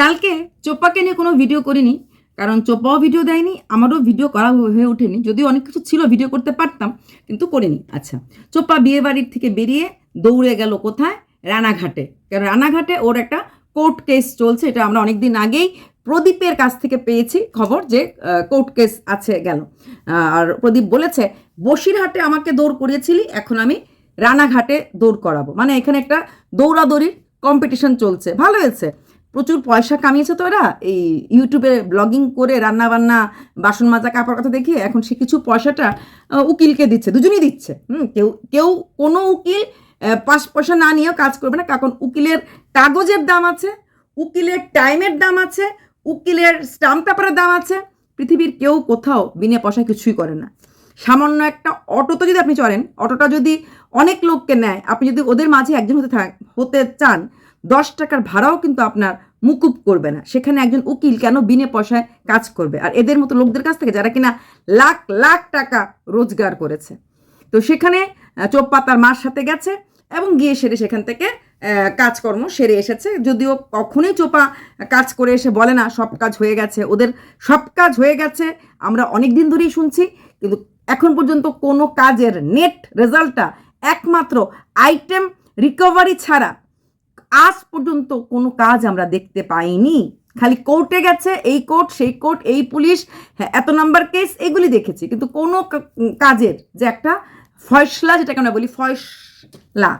কালকে চোপ্পাকে নিয়ে কোনো ভিডিও করিনি, কারণ চোপাও ভিডিও দেয়নি, আমারও ভিডিও করা হয়ে ওঠেনি। যদিও অনেক কিছু ছিল ভিডিও করতে পারতাম, কিন্তু করিনি। আচ্ছা চোপা বিয়ে বাড়ির থেকে বেরিয়ে দৌড়ে গেল কোথায়? রানাঘাটে। কারণ রানাঘাটে ওর একটা কোর্ট কেস চলছে, এটা আমরা অনেক দিন আগেই প্রদীপের কাছ থেকে পেয়েছি খবর যে কোর্ট কেস আছে গেল। আর প্রদীপ বলেছে, বসিরহাটে আমাকে দৌড় করিয়েছিলি, এখন আমি রানাঘাটে দৌড় করাবো। মানে এখানে একটা দৌড়াদৌড়ির কম্পিটিশন চলছে। ভালো হয়েছে। প্রচুর পয়সা কামিয়েছে তো এরা। এই ইউটিউবে ব্লগিং করে রান্না বান্না বাসন মাজা, কাপড় কথা দেখিয়ে এখন সে কিছু পয়সাটা উকিলকে দিচ্ছে, দুজনই দিচ্ছে। হুম, কেউ কেউ কোনো উকিল পাঁচ পয়সা না নিয়েও কাজ করবে না। কারণ উকিলের কাগজের দাম আছে, উকিলের টাইমের দাম আছে, উকিলের স্টাম্প পেপারের দাম আছে। পৃথিবীর কেউ কোথাও বিনা পয়সায় কিছুই করে না। সামান্য একটা অটোতে যদি আপনি চলেন অটোটা যদি অনেক লোককে নেয়, আপনি যদি ওদের মাঝে একজন হতে থাক, হতে চান দশ টাকার ভাড়াও কিন্তু আপনার মুকুব করবে না। সেখানে একজন উকিল কেন বিনে পয়সায় কাজ করবে? আর এদের মতো লোকদের কাছ থেকে যারা কিনা লাখ লাখ টাকা রোজগার করেছে। তো সেখানে আহ, চোপ্পা তার মার সাথে গেছে এবং গিয়ে সেরে সেখান থেকে কাজকর্ম সেরে এসেছে। যদিও কখনোই চোপা কাজ করে এসে বলে না সব কাজ হয়ে গেছে। ওদের সব কাজ হয়ে গেছে আমরা অনেক দিন ধরেই শুনছি কিন্তু এখন পর্যন্ত কোনো কাজের নেট রেজাল্টটা একমাত্র আইটেম রিকভারি ছাড়া আজ পর্যন্ত কোনো কাজ আমরা দেখতে পাইনি। খালি কোর্টে গেছে, এই কোর্ট, সেই কোর্ট, এই পুলিশ হ্যাঁ এত নাম্বার কেস, এগুলি দেখেছি। কিন্তু কোনো কাজের যে একটা ফয়সলা, যেটাকে আমরা বলি ফয়সলা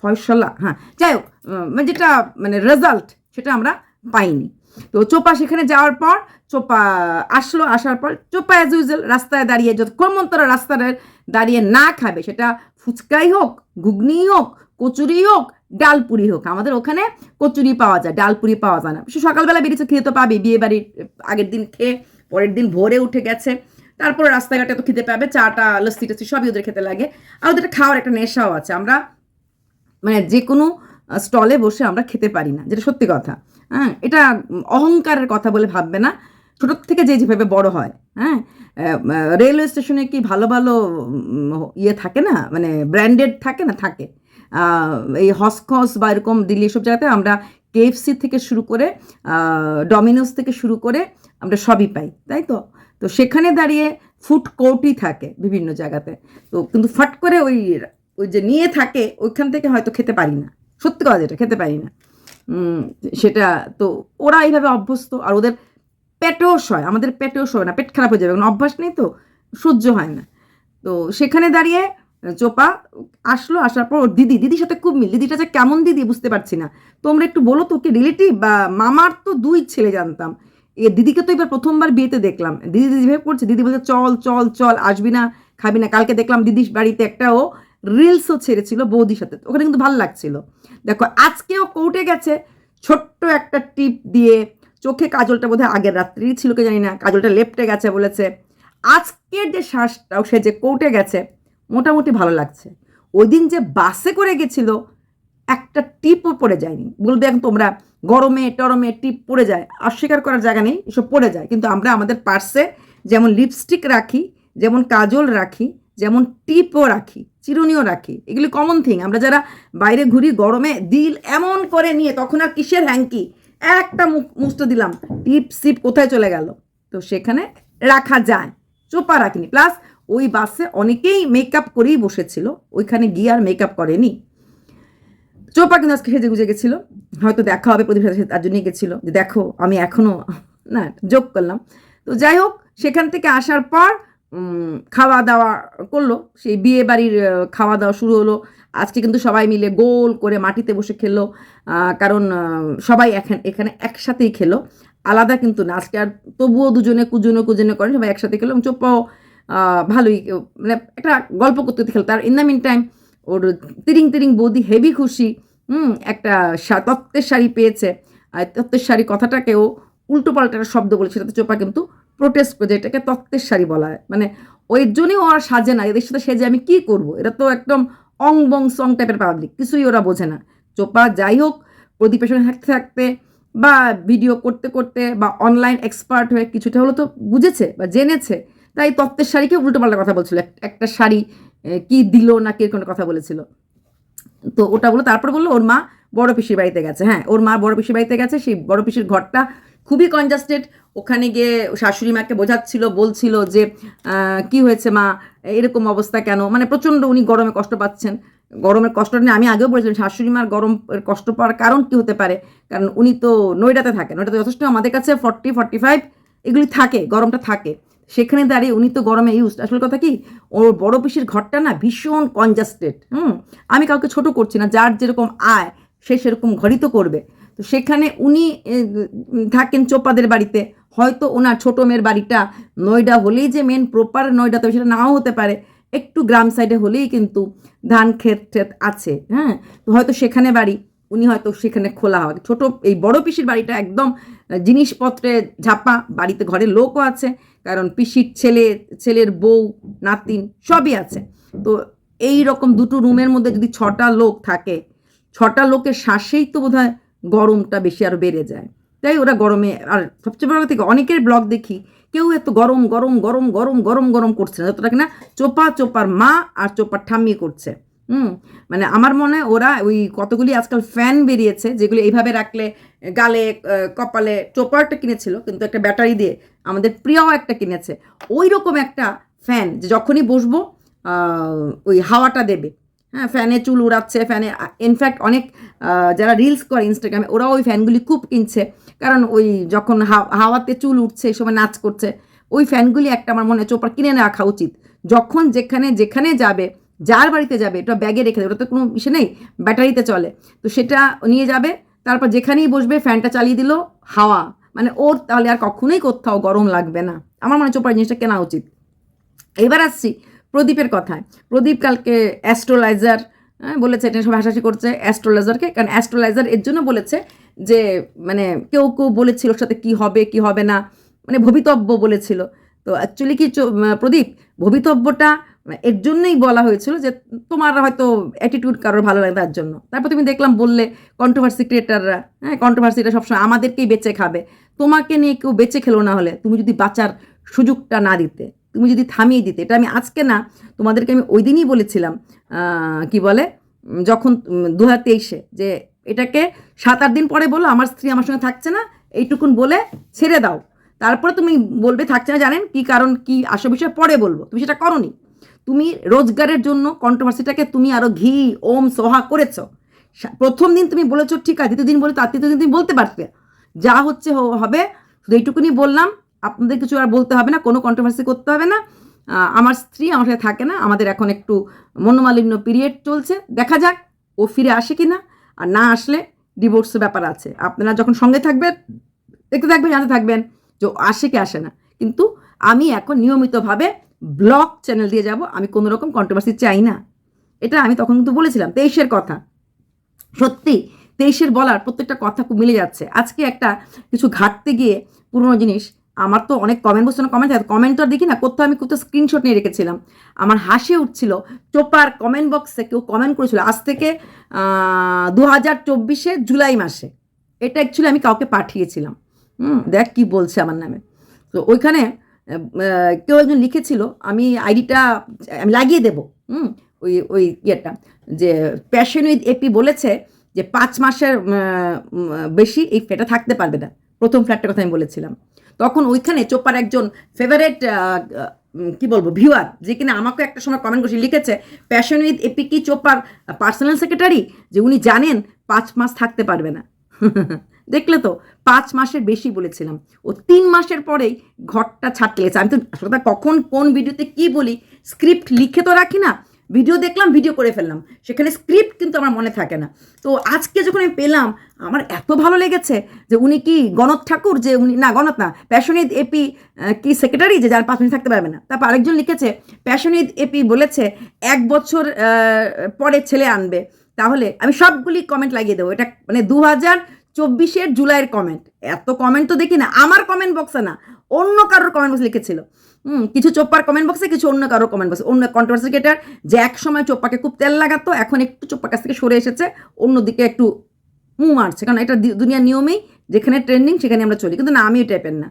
ফয়সলা হ্যাঁ যাই হোক মানে যেটা মানে রেজাল্ট সেটা আমরা পাইনি। তো চোপা সেখানে যাওয়ার পর, চোপা আসলো, আসার পর, চোপা অ্যাজ ইউজুয়াল রাস্তায় দাঁড়িয়ে যতক্ষণ মন্তরা রাস্তায় দাঁড়িয়ে না খাবে, সেটা ফুচকাই হোক ঘুগনি হোক, কচুরি হোক ডালপুরি হোক, আমাদের ওখানে কচুরি পাওয়া যায়, ডালপুরি পাওয়া যায় না। সে সকালবেলা বেরিয়েছে, খেয়ে তো পাবে, বিয়ে বাড়ির, আগের দিন খেয়ে, পরের দিন ভোরে উঠে গেছে। তারপর রাস্তাঘাটে তো খেতে পাবে, চাটা, লস্যি টস্যি সবই ওদের খেতে লাগে। আর ওদের খাওয়ার একটা নেশাও আছে, আমরা মানে যে কোনো স্টলে বসে আমরা খেতে পারি না, যেটা সত্যি কথা। হ্যাঁ এটা অহংকারের কথা বলে ভাববে না। ছোটোর থেকে যে যেভাবে বড় হয় হ্যাঁ রেলওয়ে স্টেশনে কি ভালো ভালো ইয়ে থাকে না মানে ব্র্যান্ডেড থাকে না, থাকে। এই হসকস বা এরকম দিল্লি সব জায়গাতে আমরা কেএফসি থেকে শুরু করে ডমিনোস থেকে শুরু করে আমরা সবই পাই, তাই তো? তো সেখানে দাঁড়িয়ে ফুড কোর্টই থাকে বিভিন্ন জায়গাতে। তো কিন্তু ফট করে ওই ওই যে নিয়ে থাকে, ওইখান থেকে হয়তো খেতে পারি না। সত্যি কথা যেটা, খেতে পারি না। সেটা তো ওরা এইভাবে অভ্যস্ত, আর ওদের পেটেও সয়, আমাদের পেটেও সয় না, পেট খারাপ হয়ে যাবে। কারণ অভ্যাস নেই তো, সহ্য হয় না। তো সেখানে দাঁড়িয়ে চোপা আসলো, আসার পর ওর দিদি, দিদির সাথে খুব মিল, দিদিটা যে কেমন দিদি বুঝতে পারছি না। তোমরা একটু বলো তো কি রিলেটিভ বা মামার তো দুই ছেলে জানতাম। এ দিদিকে তো এবার প্রথমবার বিয়েতে দেখলাম। দিদি দিদি ভেবে করছে দিদি বলছে, চল চল চল, আসবি না, খাবি না। কালকে দেখলাম দিদির বাড়িতে একটা ও রিলসও ছেড়েছিল বৌদির সাথে। ওখানে কিন্তু ভালো লাগছিল। দেখো, আজকেও কোর্টে গেছে। ছোট্ট একটা টিপ দিয়ে চোখে কাজলটা বোধহয় আগের রাত্রিই ছিল, কি জানি না। কাজলটা লেপটে গেছে বলেছে। আজকের যে শ্বাসটাও সে যে কোর্টে গেছে মোটামুটি ভালো লাগছে। ওই দিন যে বাসে করে গেছিল, একটা টিপও পড়ে যায়নি। বলবে এখন তোমরা গরমে, টরমে টিপ পড়ে যায়। অস্বীকার করার জায়গা নেই, এসব পড়ে যায়। কিন্তু আমরা আমাদের পার্সে যেমন লিপস্টিক রাখি, যেমন কাজল রাখি, যেমন টিপও রাখি, চিরুনিও রাখি, এগুলি কমন থিং আমরা যারা বাইরে ঘুরি, গরমে দিল এমন করে নিয়ে তখন আর কিসের হ্যাঙ্কি একটা মুখ মুষ্ট দিলাম টিপ সিপ কোথায় চলে গেল? তো সেখানে রাখা যায়। চোপা রাখিনি। প্লাস ওই বাসে অনেকেই মেকআপ করেই বসেছিল ওইখানে গিয়ে আর মেকআপ করেনি। চোপা কিন্তু আজকে সেজে গুজে গেছিল হয়তো দেখা হবে প্রদীপ সাথে তার জন্যই গেছিল যে দেখো আমি এখনও না যোগ করলাম। তো যাই হোক সেখান থেকে আসার পর খাওয়া দাওয়া করল সেই বিয়ে বাড়ির খাওয়া দাওয়া শুরু হলো। আজকে কিন্তু সবাই মিলে গোল করে মাটিতে বসে খেলো কারণ সবাই এখানে এখানে একসাথেই খেলো। আলাদা কিন্তু না আজকে আর তবুও দুজনে কুজনে কুজনে করেন সবাই একসাথে খেলো এবং চোপ্পাও আহ, ভালোই মানে একটা গল্প করতে করতে খেলো তার ইন দ্য মিন টাইম ওর তিরিং তিরিং বৌদি হেভি খুশি, হুম, একটা তত্ত্বের শাড়ি পেয়েছে। আর তত্ত্বের শাড়ি কথাটাকে ও উল্টো পাল্টা একটা শব্দ বলেছে, সেটাতে চোপা কিন্তু প্রোটেস্ট করে এটাকে তত্ত্বের শাড়ি বলা হয়। মানে ওই জন্যই আর সাজে না, এদের সাথে সেজে আমি কী করব? এটা তো একদম অং বং সং টাইপের পাবলিক কিছুই ওরা বোঝে না। চোপা যাই হোক প্রদীপের সঙ্গে থাকতে থাকতে বা ভিডিও করতে করতে বা অনলাইন এক্সপার্ট হয়ে কিছুটা হলো তো বুঝেছে বা জেনেছে তাই তত্ত্বের শাড়িকে উল্টো পাল্টা কথা বলছিল। একটা শাড়ি কি দিল না কি কোনো কথা বলেছিল। তো ওটা বলো তারপর বলল, ওর মা বড় পিসির বাড়িতে গেছে। হ্যাঁ ওর মা বড় পিসির বাড়িতে গেছে, সেই বড় পিসির ঘরটা খুবই কনজাস্টেড ওখানে গিয়ে শাশুড়ি মাকে বোঝাচ্ছিল, বলছিল যে কি হয়েছে মা? এরকম অবস্থা কেন? মানে প্রচণ্ড উনি গরমে কষ্ট পাচ্ছেন। গরমের কষ্ট নিয়ে আমি আগেও বলেছিলাম, শাশুড়ি মার গরম কষ্ট পাওয়ার কারণ কি হতে পারে? কারণ উনি তো নয়ডাতে থাকেন নয়ডাতে যথেষ্ট আমাদের কাছে ফর্টি ফর্টি ফাইভ এগুলি থাকে, গরমটা থাকে। সেখানে দাঁড়িয়ে উনি তো গরমে ইউজ আসল কথা কি? ওর বড় পিসির ঘরটা না ভীষণ কনজাস্টেড হুম? আমি কাউকে ছোট করছি না, যার যেরকম আয়, সে সেরকম ঘরই তো করবে। তো সেখানে উনি থাকেন চোপাদের বাড়িতে। হয়তো ওনার ছোট মেয়ের বাড়িটা নয়ডা হলেই যে মেন প্রপার নয়ডা, তবে সেটা নাও হতে পারে। একটু গ্রাম সাইডে হলেই কিন্তু ধান, ক্ষেত টেত আছে হ্যাঁ? তো হয়তো সেখানে বাড়ি, উনি হয়তো সেখানে খোলা হবে। ছোট, এই বড় পিসির বাড়িটা একদম জিনিসপত্রে ঝাপা, বাড়িতে ঘরে লোকও আছে। কারণ পিসির ছেলে, ছেলের বউ, নাতিন সবই আছে। তো এই রকম দুটো রুমের মধ্যে যদি ছটা লোক থাকে, ছটা লোকের শ্বাসেই তো বোধহয় গরমটা বেশি আরও বেড়ে যায়। তাই ওরা গরমে, আর সবচেয়ে বড় থেকে অনেকের ব্লগ দেখি, কেউ এত গরম গরম গরম গরম গরম গরম করছে না, যতটা কিনা চোপা, চোপার মা আর চোপার ঠাম্মি করছে। হুম মানে আমার মনে হয় ওরা ওই কতগুলি আজকাল ফ্যান বেরিয়েছে, যেগুলি এইভাবে রাখলে গালে কপালে চোপারটা কিনেছিল, কিন্তু একটা ব্যাটারি দিয়ে আমাদের প্রিয়াও একটা কিনেছে। ওই রকম একটা ফ্যান যে যখনই বসবো ওই হাওয়াটা দেবে। হ্যাঁ ফ্যানে চুল উড়াচ্ছে ফ্যানে ইনফ্যাক্ট অনেক যারা রিলস করে ইনস্টাগ্রামে ওরাও ওই ফ্যানগুলি খুব কিনছে। কারণ ওই যখন হাও- হাওয়াতে চুল উঠছে এই সময় নাচ করছে, ওই ফ্যানগুলি একটা আমার মনে হয় চোপড়া কিনে রাখা উচিত। যখন যেখানে যেখানে যাবে, যার বাড়িতে যাবে, এটা ব্যাগে রেখে দেবে ওটা তো কোনো ইসে নেই, ব্যাটারিতে চলে। তো সেটা নিয়ে যাবে, তারপর যেখানেই বসবে ফ্যানটা চালিয়ে দিল, হাওয়া। মানে ওর তাহলে আর কখনোই কোথাও গরম লাগবে না। আমার মনে হয় চোপড়া জিনিসটা কেনা উচিত। এবার আসছি প্রদীপের কথায়। প্রদীপ কালকে অ্যাস্ট্রোলাইজার বলেছে, এটা সব হাসাহাসি করছে অ্যাস্ট্রোলাইজারকে কারণ অ্যাস্ট্রোলাইজার এর জন্য বলেছে যে মানে কেউ কেউ বলেছিল ওর সাথে কি হবে কি হবে না। মানে ভবিতব্য বলেছিল। তো অ্যাকচুয়ালি কি প্রদীপ, ভবিতব্যটা এর জন্যই বলা হয়েছিল যে তোমার হয়তো অ্যাটিটিউড কারোর ভালো লাগে তার জন্য। তারপর তুমি দেখলাম বললে কন্ট্রোভার্সি ক্রিয়েটাররা হ্যাঁ কন্ট্রোভার্সিটা সবসময় আমাদেরকেই বেঁচে খাবে। তোমাকে নিয়ে কেউ বেঁচে খেলো না হলে তুমি যদি বাঁচার সুযোগটা না দিতে, তুমি যদি থামিয়ে দিতে, এটা আমি আজকে না, তোমাদেরকে আমি ওই দিনই বলেছিলাম কি বলে যখন দু হাজার তেইশে যে এটাকে সাত আট দিন পরে বলো আমার স্ত্রী আমার সঙ্গে থাকছে না, এইটুকুন বলে ছেড়ে দাও। তারপরে তুমি বলবে, থাকছে না, জানেন, কি কারণ, কি আসল বিষয় পরে বলব। তুমি সেটা করনি। তুমি রোজগারের জন্য কন্ট্রোভার্সিটাকে তুমি আরও ঘি, ওম, সোহা করেছ। প্রথম দিন তুমি বলেছ, ঠিক আছে। দ্বিতীয় দিন বলে, তার তৃতীয় দিন তুমি বলতে পারতে। যা হচ্ছে হবে। শুধু এইটুকুনি বললাম। আপনাদের কিছু আর বলতে হবে না, কোনো কন্ট্রোভার্সি করতে হবে না। আমার স্ত্রী আমার সাথে থাকে না, আমাদের এখন একটু মনোমালিন্য পিরিয়ড চলছে। দেখা যাক ও ফিরে আসে কি না আর না আসলে ডিভোর্সের ব্যাপার আছে। আপনারা যখন সঙ্গে থাকবেন, দেখতে থাকবেন, জানতে থাকবেন যে আসে কি আসে না। কিন্তু আমি এখন নিয়মিতভাবে ব্লগ চ্যানেল দিয়ে যাব, আমি কোনো রকম কন্ট্রোভার্সি চাই না। এটা আমি তখন কিন্তু বলেছিলাম, তেইশের কথা। সত্যি, তেইশের বলার প্রত্যেকটা কথা খুব মিলে যাচ্ছে। আজকে একটা কিছু ঘাটতে গিয়ে পুরোনো জিনিস, আমার তো অনেক কমেন্ট বসছে না কমেন্ট থাকে। কমেন্ট তো আর দেখি না, কোথাও আমি কোথাও স্ক্রিনশট নিয়ে রেখেছিলাম। আমার হাসি উঠছিল, চোপার কমেন্ট বক্সে কেউ কমেন্ট করেছিল, আজ থেকে দু হাজার চব্বিশে জুলাই মাসে। এটা অ্যাকচুয়ালি আমি কাউকে পাঠিয়েছিলাম। হুম, দেখ কি বলছে আমার নামে। তো ওইখানে কেউ একজন লিখেছিল, আমি আইডিটা, আমি লাগিয়ে দেবো, হুম, ওই ওই ইয়েটা, যে প্যাশন উইথ এপি বলেছে যে পাঁচ মাসের বেশি এই ফ্ল্যাটে থাকতে পারবে না। প্রথম ফ্ল্যাটটার কথা আমি বলেছিলাম। তখন ওইখানে চোপার একজন ফেভারেট কি বলব ভিউয়ার যে কিনা আমাকে একটা সময় কমেন্ট করছে লিখেছে প্যাশন উইথ এপি কি চোপার পার্সোনাল সেক্রেটারি যে উনি জানেন পাঁচ মাস থাকতে পারবে না। দেখলে তো, পাঁচ মাসের বেশি বলেছিলাম। ও তিন মাসের পরেই ঘরটা ছাড়তে গেছে। আমি তো আসলে কখন কোন ভিডিওতে কি বলি, স্ক্রিপ্ট লিখে তো রাখি না, ভিডিও দেখলাম, ভিডিও করে ফেললাম। সেখানে স্ক্রিপ্ট কিন্তু আমার মনে থাকে না। তো আজকে যখন আমি পেলাম, আমার এত ভালো লেগেছে যে উনি কি গণত ঠাকুর? যে উনি না গণত না, প্যাশনিদ এপি কি সেক্রেটারি? যে যার পাঁচ মিনিট থাকতে পারবে না। তারপর আরেকজন লিখেছে, প্যাশনিদ এপি বলেছে, এক বছর পরে ছেলে আনবে। তাহলে আমি সবগুলি কমেন্ট লাগিয়ে দেবো। এটা মানে দু হাজার চব্বিশের জুলাইয়ের কমেন্ট এত কমেন্ট তো দেখি না আমার কমেন্ট বক্সে না, অন্য কারোর কমেন্ট বক্স লিখেছিল। হুম, কিছু চোপ্পার কমেন্ট বক্সে কিছু অন্য কারোর কমেন্ট বক্সে অন্য কন্ট্রোভার্সি ক্রিয়েটার যে এক সময় চোপ্পাকে খুব তেল লাগাতো, এখন একটু চোপ্পার কাছ থেকে সরে এসেছে, অন্যদিকে একটু মু মারছে। কারণ এটা দুনিয়ার নিয়মেই, যেখানে ট্রেন্ডিং সেখানে আমরা চলি। কিন্তু না, আমি এই টাইপের না।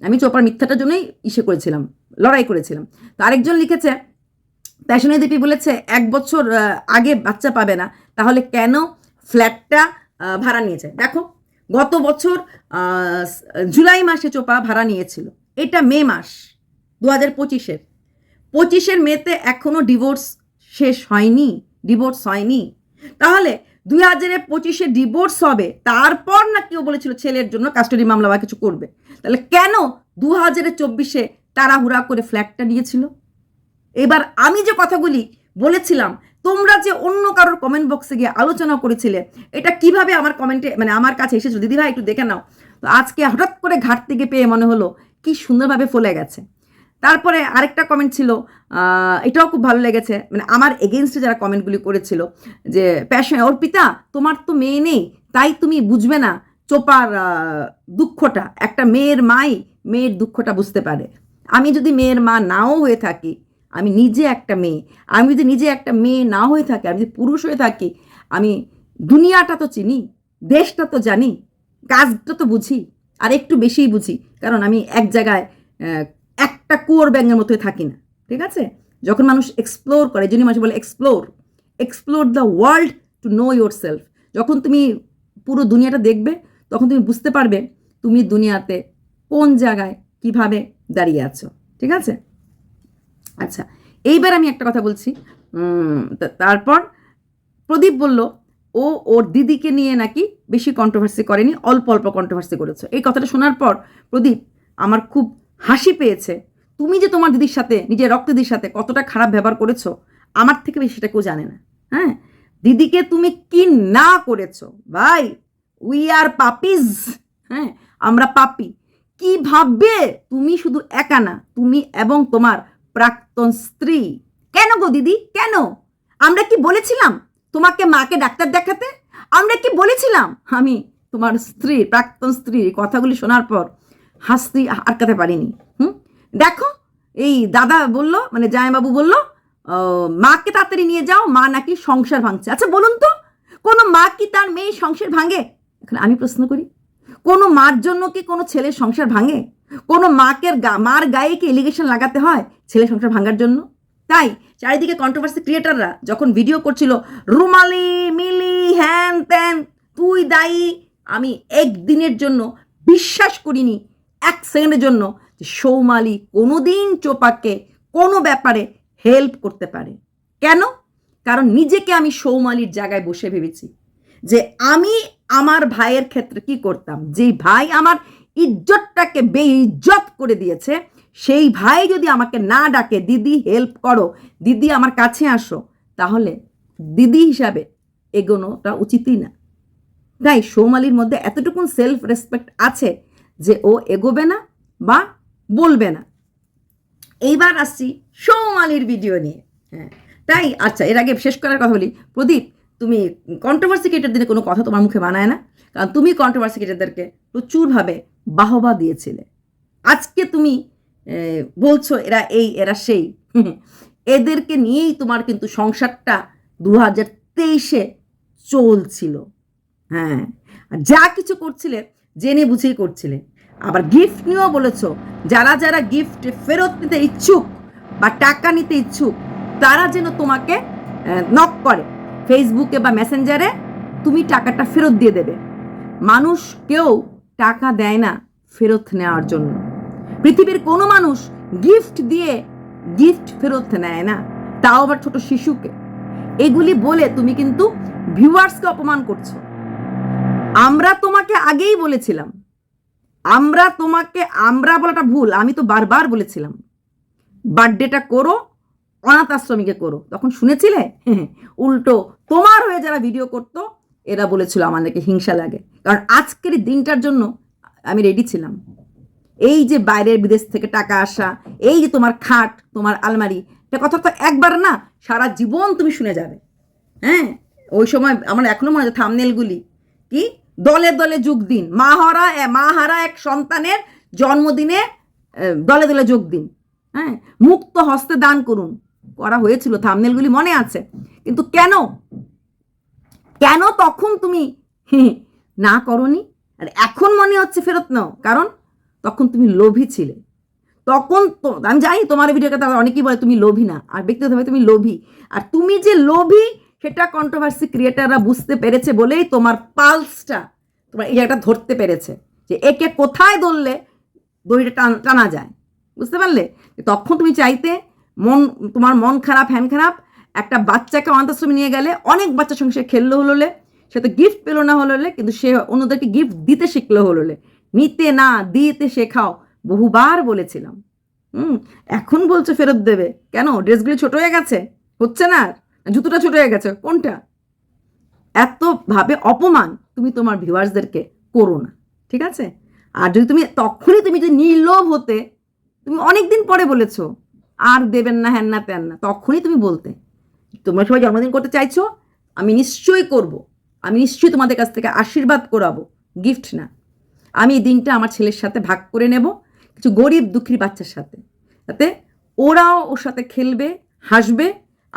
আমি চোপার মিথ্যাটার জন্যই ইসে করেছিলাম, লড়াই করেছিলাম। তো আরেকজন লিখেছে প্যাশনে দেবী বলেছে, এক বছর আগে বাচ্চা পাবে না, তাহলে কেন ফ্ল্যাটটা ভাড়া নিয়েছে। দেখো, গত বছর জুলাই মাসে চোপা ভাড়া নিয়েছিল। এটা মে মাস দু হাজার পঁচিশের। পঁচিশের মেতে এখনও ডিভোর্স শেষ হয়নি, ডিভোর্স হয়নি। তাহলে দুই হাজারে পঁচিশে ডিভোর্স হবে, তারপর না কেউ বলেছিল ছেলের জন্য কাস্টাডি মামলা বা কিছু করবে? তাহলে কেন দু হাজারে চব্বিশে তাড়াহুড়া করে ফ্ল্যাটটা নিয়েছিল? এবার আমি যে কথাগুলি বলেছিলাম তোমরা যে অন্য কারোর কমেন্ট বক্সে গিয়ে আলোচনা করেছিলে, এটা কীভাবে আমার কমেন্টে মানে আমার কাছে এসেছ? দিদিভাই একটু দেখে নাও। তো আজকে হঠাৎ করে ঘাট থেকে পেয়ে মনে হলো, কি সুন্দরভাবে ফলে গেছে। তারপরে আরেকটা কমেন্ট ছিল এটাও খুব ভালো লেগেছে মানে আমার এগেনস্টে যারা কমেন্টগুলি করেছিল, যে, প্যাশন, অর্পিতা, তোমার তো মেয়ে নেই, তাই তুমি বুঝবে না চোপার দুঃখটা। একটা মেয়ের মাই, মেয়ের দুঃখটা বুঝতে পারে। আমি যদি মেয়ের মা নাও হয়ে থাকি আমি নিজে একটা মেয়ে। আমি যদি নিজে একটা মেয়ে না হয়ে থাকি, আমি যদি পুরুষ হয়ে থাকি, আমি দুনিয়াটা তো চিনি, দেশটা তো জানি, কাজটা তো বুঝি, আর একটু বেশিই বুঝি, কারণ আমি এক জায়গায় একটা কুয়োর ব্যাঙের মতোই থাকি না, ঠিক আছে? যখন মানুষ এক্সপ্লোর করে, যিনি মানুষ বলে explore explore the world to know yourself যখন তুমি পুরো দুনিয়াটা দেখবে, তখন তুমি বুঝতে পারবে তুমি দুনিয়াতে কোন জায়গায় কীভাবে দাঁড়িয়ে আছো, ঠিক আছে? আচ্ছা এইবার আমি একটা কথা বলছি। তারপর প্রদীপ বলল, ও, ওর দিদিকে নিয়ে নাকি বেশি কন্ট্রোভার্সি করেনি, অল্প অল্প কন্ট্রোভার্সি করেছে। এই কথাটা শোনার পর প্রদীপ আমার খুব হাসি পেয়েছে। তুমি যে তোমার দিদির সাথে, নিজের রক্তদির সাথে কতটা খারাপ ব্যবহার করেছ, আমার থেকে বেশি সেটা কেউ জানে না। হ্যাঁ? দিদিকে তুমি কি না করেছ? ভাই উই আর পাপিজ হ্যাঁ আমরা পাপি কি ভাববে? তুমি শুধু একা না, তুমি এবং তোমার প্রাক্তন স্ত্রী। কেন গো দিদি? কেন? আমরা কি বলেছিলাম তোমাকে মাকে ডাক্তার দেখাতে? আমরা কি বলেছিলাম? আমি তোমার স্ত্রী, প্রাক্তন স্ত্রী কথাগুলি শোনার পর হাসতে আটকাতে পারিনি। হুম? দেখো, এই দাদা বলল মানে জামাইবাবু বলল মাকে তাড়াতাড়ি নিয়ে যাও, মা নাকি সংসার ভাঙছে। আচ্ছা বলুন তো, কোনো মা কি তার মেয়ে সংসার ভাঙে? আমি প্রশ্ন করি। কোনো মার জন্য কি কোনো ছেলের সংসার ভাঙে? কোনো মাকে গা- মার গায়ে কি এলিগেশন লাগাতে হয় ছেলে সংসার ভাঙার জন্য? তাই চারিদিকে কন্ট্রোভার্সি ক্রিয়েটাররা যখন ভিডিও করছিল, রুমালি, মিলি, হ্যান ত্যান, তুই দায়ী, আমি একদিনের জন্য বিশ্বাস করিনি, এক সেকেন্ডের জন্য যে সৌমালি কোনোদিন চোপাকে কোনো ব্যাপারে হেল্প করতে পারে। কেন? কারণ নিজেকে আমি সৌমালির জায়গায় বসে ভেবেছি। যে আমি আমার ভাইয়ের ক্ষেত্রে কি করতাম? যেই ভাই আমার ইজ্জতটাকে বেইজ্জত করে দিয়েছে, সেই ভাই যদি আমাকে না ডাকে, দিদি হেল্প করো, দিদি আমার কাছে আসো, তাহলে দিদি হিসাবে এগোনোটা উচিতই না। তাই সৌমালির মধ্যে এতটুকুন সেলফ রেসপেক্ট আছে যে ও এগোবে না বা বলবে না। এইবার আসছি সৌমালির ভিডিও নিয়ে। হ্যাঁ তাই আচ্ছা এর আগে শেষ করার কথা বলি। প্রদীপ তুমি কন্ট্রোভার্সি ক্রিয়েটারদের কোনো কথা তোমার মুখে মানায় না। কারণ তুমি কন্ট্রোভার্সি ক্রিয়েটারদেরকে প্রচুরভাবে বাহবা দিয়েছিলে। আজকে তুমি বলছো এরা এই, এরা সেই। এদেরকে নিয়েই তোমার কিন্তু সংসারটা দু হাজার তেইশে চলছিল। হ্যাঁ আর যা কিছু করছিলে, জেনে বুঝেই করছিলে। আবার গিফট নিয়েও বলেছ, যারা যারা গিফট ফেরত নিতে ইচ্ছুক বা টাকা নিতে ইচ্ছুক, তারা যেন তোমাকে নক করে। ফেসবুকে বা মেসেঞ্জারে তুমি টাকাটা ফেরত দিয়ে দেবে। মানুষ কেউ টাকা দেয় না ফেরত নেওয়ার জন্য। পৃথিবীর কোনো মানুষ গিফট দিয়ে গিফট ফেরত নেয় না, তাও আবার ছোট শিশুকে। এগুলি বলে তুমি কিন্তু ভিউয়ার্সকে অপমান করছ। আমরা তোমাকে আগেই বলেছিলাম। আমরা তোমাকে, আমরা বলাটা ভুল, আমি তো বারবার বলেছিলাম। বার্থডেটা করো অনাথ আশ্রমিকে করো। তখন শুনেছিলে? উল্টো, তোমার হয়ে যারা ভিডিও করতো, এরা বলেছিল আমাদেরকে হিংসা লাগে। কারণ আজকের দিনটার জন্য আমি রেডি ছিলাম। এই যে বাইরের বিদেশ থেকে টাকা আসা, এই যে তোমার খাট, তোমার আলমারি, এটা কথা তো একবার না, সারা জীবন তুমি শুনে যাবে। হ্যাঁ? ওই সময় আমার এখনও মনে আছে থামনেলগুলি। কি? দলে দলে যোগ দিন। মা হারা মা হারা এক সন্তানের জন্মদিনে দলে দলে যোগ দিন। হ্যাঁ? মুক্ত হস্তে দান করুন। করা হয়েছিল থামনেলগুলি মনে আছে। কিন্তু কেন? কেন তখন তুমি না করনি? আর এখন মনে হচ্ছে ফেরত নাও, কারণ তখন তুমি লোভী ছিলে। তখন তো, আমি জানি তোমার ভিডিওটা তারা অনেকেই বলে, তুমি লোভী না। আর ব্যক্তিগতভাবে তুমি লোভী। আর তুমি যে লোভী, সেটা কন্ট্রোভার্সি ক্রিয়েটাররা বুঝতে পেরেছে বলেই তোমার পালসটা তোমার এই জায়গাটা ধরতে পেরেছে। যে একে কোথায় ধরলে দড়িটা টানা যায়। বুঝতে পারলে? তখন তুমি চাইতে মন, তোমার মন খারাপ, হ্যান খারাপ, একটা বাচ্চাকে অনাথাশ্রমে নিয়ে গেলে অনেক বাচ্চার সঙ্গে সে খেললো হলোলে, সে তো গিফট পেল না হলোলে, কিন্তু সে অন্যদেরকে গিফট দিতে শিখলো হলোলে। নিতে না, দিতে শেখাও, বহুবার বলেছিলাম। হুম, এখন বলছো ফেরত দেবে। কেন? ড্রেসগুলো ছোট হয়ে গেছে? হচ্ছে না? জুতোটা ছোট হয়ে গেছে? কোনটা? এতভাবে অপমান তুমি তোমার ভিউয়ার্সদেরকে করো না, ঠিক আছে? আর যদি তুমি, তখনই তুমি যদি নির্লোভ হতে, তুমি অনেক দিন পরে বলেছ আর দেবেন না, হ্যান না, ত্যান না। তখনই তুমি বলতে, তোমরা সবাই জন্মদিন করতে চাইছো? আমি নিশ্চয়ই করব। আমি নিশ্চয়ই তোমাদের কাছ থেকে আশীর্বাদ করাবো। গিফট না। আমি এই দিনটা আমার ছেলের সাথে ভাগ করে নেব, কিছু গরিব দুঃখী বাচ্চার সাথে। যাতে ওরাও ওর সাথে খেলবে, হাসবে।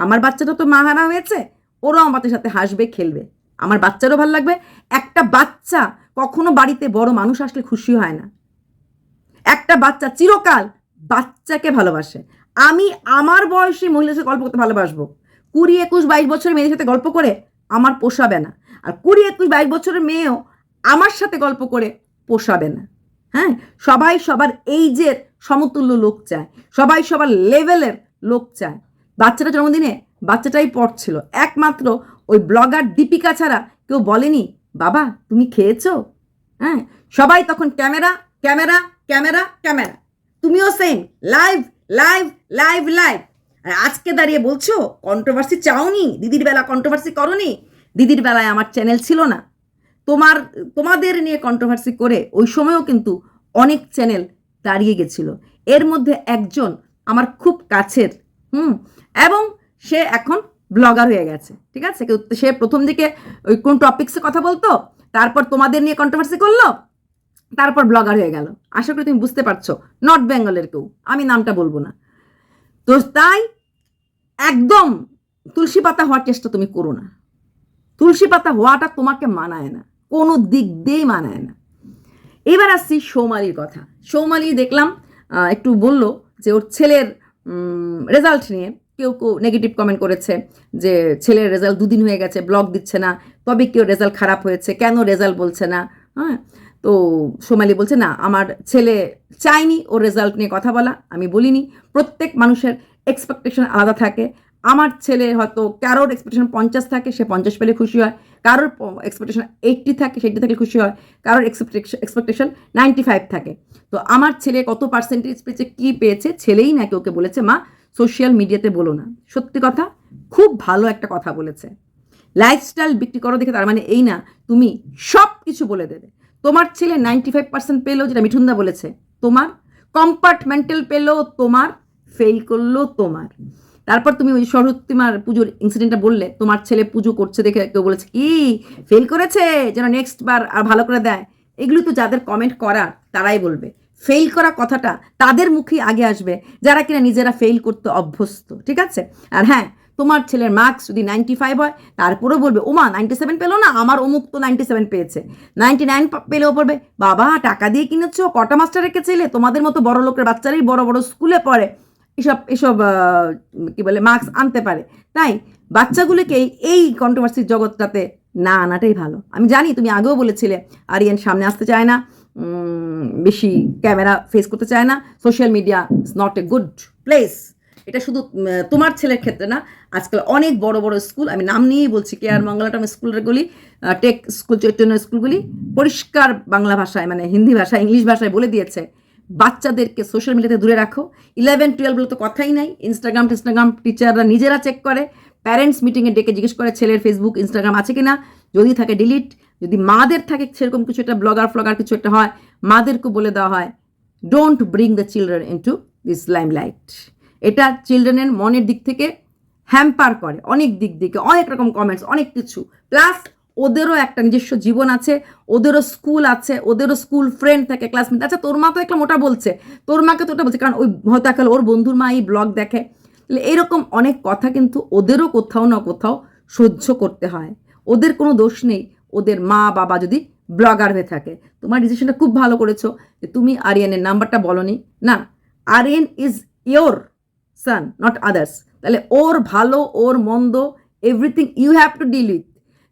আমার বাচ্চাটা তো মাহারা হয়েছে, ওরাও আমাদের সাথে হাসবে, খেলবে। আমার বাচ্চারও ভালো লাগবে। একটা বাচ্চা কখনো বাড়িতে বড় মানুষ আসলে খুশি হয় না। একটা বাচ্চা চিরকাল বাচ্চাকে ভালোবাসে। আমি আমার বয়সী মহিলার সাথে গল্প করতে ভালোবাসবো। কুড়ি একুশ বাইশ বছরের মেয়েদের সাথে গল্প করে আমার পোষাবে না। আর কুড়ি একুশ বাইশ বছরের মেয়েও আমার সাথে গল্প করে পোষাবে না। হ্যাঁ? সবাই সবার এইজের সমতুল্য লোক চায়। সবাই সবার লেভেলের লোক চায়। বাচ্চাটা জন্মদিনে বাচ্চাটাই পড়ছিল। একমাত্র ওই ব্লগার দীপিকা ছাড়া কেউ বলেনি, বাবা, তুমি খেয়েছো? হ্যাঁ? সবাই তখন ক্যামেরা ক্যামেরা ক্যামেরা ক্যামেরা। তুমিও same, live live live live আর আজকে দাঁড়িয়ে বলছো কন্ট্রোভার্সি চাওনি, দিদির বেলা কন্ট্রোভার্সি করনি, দিদির বেলায় আমার চ্যানেল ছিল না। তোমার, তোমাদের নিয়ে কন্ট্রোভার্সি করে ওই সময়ও কিন্তু অনেক চ্যানেল দাঁড়িয়ে গেছিল। এর মধ্যে একজন আমার খুব কাছের, হুম, এবং সে এখন ব্লগার হয়ে গেছে, ঠিক আছে? সে প্রথম দিকে ওই কোন টপিক্সে কথা বলতো, তারপর তোমাদের নিয়ে কন্ট্রোভার্সি করল তারপর ব্লগার হয়ে গেল। আশা করি তুমি বুঝতে পারছ। নর্থ বেঙ্গলের কেউ। আমি নামটা বলব না। তো তাই একদম তুলসী পাতা হওয়ার চেষ্টা তুমি করো না। তুলসী পাতা হওয়াটা তোমাকে মানায় না। কোনো দিক দিয়েই মানায় না। এবার আসছি সৌমালির কথা। সৌমালি দেখলাম একটু বলল যে ওর ছেলের রেজাল্ট নিয়ে কেউ কেউ নেগেটিভ কমেন্ট করেছে যে ছেলের রেজাল্ট দুদিন হয়ে গেছে ব্লগ দিচ্ছে না, তবে কেউ রেজাল্ট খারাপ হয়েছে, কেন রেজাল্ট বলছে না? হ্যাঁ তো সোমালি বলছে, না, আমার ছেলে চায়নি ওর রেজাল্ট নিয়ে কথা বলা, আমি বলিনি। প্রত্যেক মানুষের এক্সপেকটেশন আলাদা থাকে। আমার ছেলে হয়তো কারোর এক্সপেকটেশন পঞ্চাশ থাকে, সে পঞ্চাশ পেলে খুশি হয়। কারোর এক্সপেকটেশন এইটটি থাকে সেইটি থাকলে খুশি হয়। কারোর এক্সপেকটেশন এক্সপেকটেশন নাইনটি ফাইভ থাকে। তো আমার ছেলে কত পার্সেন্টেজ পেয়েছে, কী পেয়েছে, ছেলেই নাকি ওকে বলেছে, মা সোশ্যাল মিডিয়াতে বলো না। সত্যি কথা, খুব ভালো একটা কথা বলেছে। লাইফস্টাইল বিক্রি করো দেখে তার মানে এই না, তুমি সব কিছু বলে দেবে। তোমার ছেলে নাইনটি ফাইভ পার্সেন্ট পেল, যেটা মিঠুনদা বলেছে, তোমার কম্পার্টমেন্টাল পেল, তোমার ফেল করল তোমার। তারপর তুমি ওই সরস্বতীমার পুজোর ইনসিডেন্টটা বললে, তোমার ছেলে পুজো করছে দেখে কেউ বলেছে কি ফেল করেছে, যেন নেক্সট বার আর ভালো করে দেয়। এগুলো তো যাদের কমেন্ট করার তারাই বলবে। ফেল করা কথাটা তাদের মুখেই আগে আসবে, যারা কিনা নিজেরা ফেল করতে অভ্যস্ত, ঠিক আছে? আর হ্যাঁ তোমার ছেলের মার্কস যদি নাইনটি ফাইভ হয়, তারপরেও বলবে, ওমা নাইনটি সেভেন পেল না, আমার অমুক তো নাইনটি সেভেন পেয়েছে। নাইনটি নাইন পেলেও পড়বে বাবা, টাকা দিয়ে কিনেছো, কটা মাস্টার রেখেছিলে? তোমাদের মতো বড় লোকের বাচ্চারাই বড় বড় স্কুলে পড়ে, এসব এসব কি বলে মার্কস আনতে পারে। তাই বাচ্চাগুলোকে এই- কন্ট্রোভার্সির জগৎটাতে না আনাটাই ভালো। আমি জানি তুমি আগেও বলেছিলে, আরিয়ান সামনে আসতে চায় না বেশি ক্যামেরা ফেস করতে চায় না social media is not a good place এটা শুধু তোমার ছেলের ক্ষেত্রে না, আজকাল অনেক বড় বড় স্কুল, আমি নাম নিয়েই বলছি, কে আর মঙ্গলাটম স্কুলগুলি টেক স্কুল, চৈতন্য স্কুলগুলি পরিষ্কার বাংলা ভাষায় মানে হিন্দি ভাষায়, ইংলিশ ভাষায় বলে দিয়েছে, বাচ্চাদেরকে সোশ্যাল মিডিয়াতে দূরে রাখো ইলেভেন টুয়েলভগুলো তো কথাই নাই ইনস্টাগ্রাম টিনস্টাগ্রাম টিচাররা নিজেরা চেক করে প্যারেন্টস মিটিংয়ে ডেকে জিজ্ঞেস করে, ছেলের ফেসবুক ইনস্টাগ্রাম আছে কি না যদি থাকে ডিলিট যদি মাদের থাকে সেরকম কিছু একটা ব্লগার ফ্লগার কিছু একটা হয় মাদেরকে বলে দেওয়া হয় don't bring the children into this limelight এটা চিলড্রেনের মনের দিক থেকে হ্যাম্পার করে, অনেক দিক থেকে অনেক রকম কমেন্টস অনেক কিছু। প্লাস ওদেরও একটা নিজস্ব জীবন আছে, ওদেরও স্কুল আছে, ওদেরও স্কুল ফ্রেন্ড থাকে ক্লাসমেট আচ্ছা তোর মা তো একটা মোটা বলছে, তোর মাকে তো ওটা বলছে, কারণ ওই হয়তো একাল ওর বন্ধুর মা এই ব্লগ দেখে। তাহলে এরকম অনেক কথা কিন্তু ওদেরও কোথাও না কোথাও সহ্য করতে হয়। ওদের কোনো দোষ নেই, ওদের মা, বাবা যদি ব্লগার হয়ে থাকে। তোমার ডিসিশনটা খুব ভালো করেছ যে তুমি আরিয়ানের নাম্বারটা বলনি। না, Aryan is your son not others তাহলে ওর ভালো, ওর মন্দ everything you have to deal with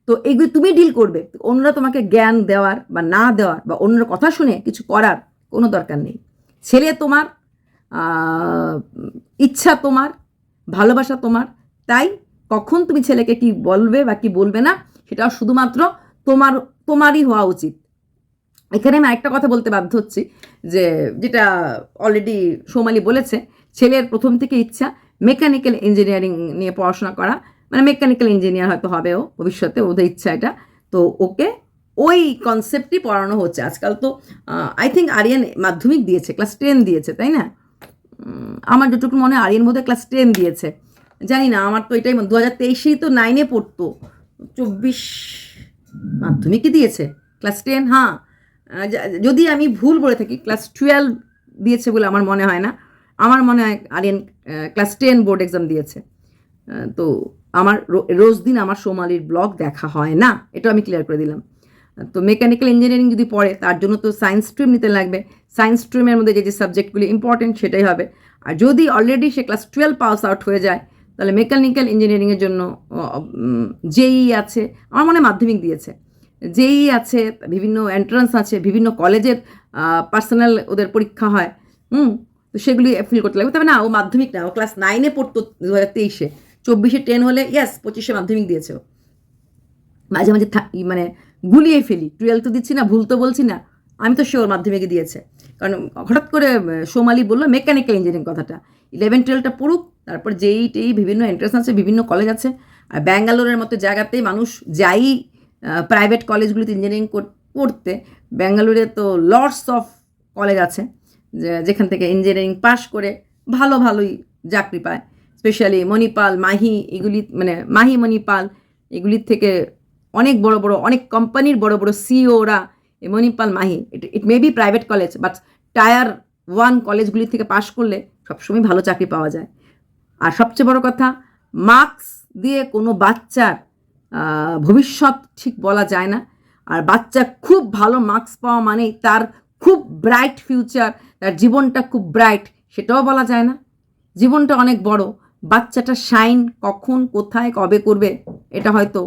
তো এগুলি তুমি ডিল করবে। অন্যরা তোমাকে জ্ঞান দেওয়ার বা না দেওয়ার বা অন্যের কথা শুনে কিছু করার কোনো দরকার নেই। ছেলে তোমার ইচ্ছা তোমার, ভালোবাসা তোমার, তাই কখন তুমি ছেলেকে কি বলবে বা কি বলবে না সেটা শুধুমাত্র তোমার, তোমারই হওয়া উচিত। এখানে আমি একটা কথা বলতে বাধ্য হচ্ছি যে, যেটা অলরেডি সোমালি বলেছে ছেলের প্রথম থেকে ইচ্ছা মেকানিক্যাল ইঞ্জিনিয়ারিং নিয়ে পড়াশোনা করা। মানে মেকানিক্যাল ইঞ্জিনিয়ার হয়তো হবে ও ভবিষ্যতে, ওদের ইচ্ছা এটা। তো ওকে ওই কনসেপ্টই পড়ানো হচ্ছে। আজকাল তো আই থিঙ্ক আরিয়ান মাধ্যমিক দিয়েছে ক্লাস টেন দিয়েছে, তাই না? আমার যতটুকু মনে হয় আরিয়ান বোধহয় ক্লাস টেন দিয়েছে। জানি না, আমার তো এটাই দু হাজার তেইশেই তো নাইনে পড়তো। চব্বিশ মাধ্যমিকই দিয়েছে ক্লাস টেন হ্যাঁ। যদি আমি ভুল বলে থাকি ক্লাস টুয়েলভ দিয়েছে বলে আমার মনে হয় না। আমার মনে হয় Aryan class ten board exam দিয়েছে। তো আমার রোজ দিন আমার সোমালির ব্লগ দেখা হয় না, এটা আমি ক্লিয়ার করে দিলাম। তো মেকানিক্যাল ইঞ্জিনিয়ারিং যদি পড়ে, তার জন্য তো সায়েন্স স্ট্রিম নিতে লাগবে। সায়েন্স স্ট্রিমের মধ্যে যে যে সাবজেক্টগুলি ইম্পর্টেন্ট সেটাই হবে। আর যদি অলরেডি সে ক্লাস টুয়েলভ পাস আউট হয়ে যায়, তাহলে মেকানিক্যাল ইঞ্জিনিয়ারিংয়ের জন্য জেই আছে, আমার মনে মাধ্যমিক দিয়েছে। জেই আছে, বিভিন্ন এন্ট্রান্স আছে, বিভিন্ন কলেজের পার্সোনাল ওদের পরীক্ষা হয়, হুম তো সেগুলি ফিল করতে লাগবে। তবে না, ও মাধ্যমিক না, ও ক্লাস নাইনে পড়তো দু হাজার তেইশে। চব্বিশে টেন হলে ইয়াস পঁচিশে মাধ্যমিক দিয়েছে ও। মাঝে মাঝে মানে গুলিয়ে ফেলি। টুয়েলভ তো দিচ্ছি না, ভুল তো বলছি না। আমি তো শিওর মাধ্যমিকে দিয়েছে। কারণ হঠাৎ করে সোমালি বলল মেকানিক্যাল ইঞ্জিনিয়ারিং কথাটা। ইলেভেন টুয়েলভটা পড়ুক, তারপর যেই টেই বিভিন্ন এন্ট্রেন্স আছে, বিভিন্ন কলেজ আছে। আর ব্যাঙ্গালোরের মতো জায়গাতেই মানুষ যাই প্রাইভেট কলেজগুলিতে ইঞ্জিনিয়ারিং পড়তে ব্যাঙ্গালোরে তো লর্ডস অফ কলেজ আছে। যেখান থেকে ইঞ্জিনিয়ারিং পাশ করে ভালো ভালোই চাকরি পায়। স্পেশালি মণিপাল, মাহি এগুলি মানে মাহি, মণিপাল এগুলির থেকে অনেক বড় বড়, অনেক কোম্পানির বড় বড় সিওরা এই Manipal, Mahe. It it may be private college but tier one কলেজগুলি থেকে পাশ করলে সবসময় ভালো চাকরি পাওয়া যায়। আর সবচেয়ে বড় কথা মার্কস দিয়ে কোনো বাচ্চার ভবিষ্যৎ ঠিক বলা যায় না। আর বাচ্চা খুব ভালো মার্কস পাওয়া মানেই তার খুব ব্রাইট ফিউচার তার জীবনটা খুব ব্রাইট সেটাও বলা যায় না। জীবনটা অনেক বড়, বাচ্চাটা শাইন কখন, কোথায়, কবে করবে, এটা হয়তো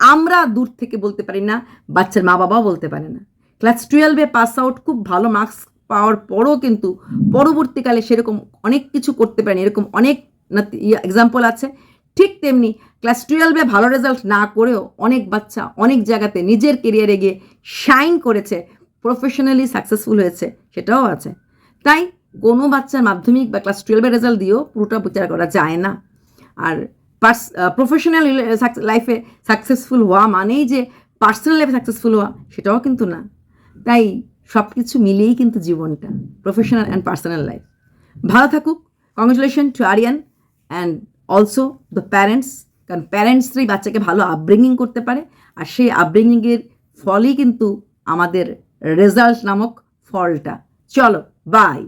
আমরা দূর থেকে বলতে পারি না, বাচ্চার মা বাবাও বলতে পারে না। ক্লাস টুয়েলভে পাস আউট খুব ভালো মার্কস পাওয়ার পরও কিন্তু পরবর্তীকালে সেরকম অনেক কিছু করতে পারেনি, এরকম অনেক এক্সাম্পল আছে। ঠিক তেমনি ক্লাস টুয়েলভে ভালো রেজাল্ট না করেও অনেক বাচ্চা অনেক জায়গাতে নিজের কেরিয়ারে গিয়ে শাইন করেছে প্রফেশনালি সাকসেসফুল হয়েছে, সেটাও আছে। তাই কোনো বাচ্চার মাধ্যমিক বা ক্লাস টুয়েলভের রেজাল্ট দিয়েও পুরোটা বিচার করা যায় না। আর পার্স প্রফেশনাল লাইফে সাকসেসফুল হওয়া মানেই যে পার্সোনাল লাইফে সাকসেসফুল হওয়া, সেটাও কিন্তু না। তাই সব কিছু মিলিয়েই কিন্তু জীবনটা প্রফেশনাল অ্যান্ড পার্সোনাল লাইফ ভালো থাকুক। Congratulation to Aryan and also the parents কারণ প্যারেন্টসরাই বাচ্চাকে ভালো আপব্রিঙ্গিং করতে পারে। আর সেই আপব্রিঙ্গিংয়ের ফলেই কিন্তু আমাদের রেজাল্ট নামক ফলটা। চলো বাই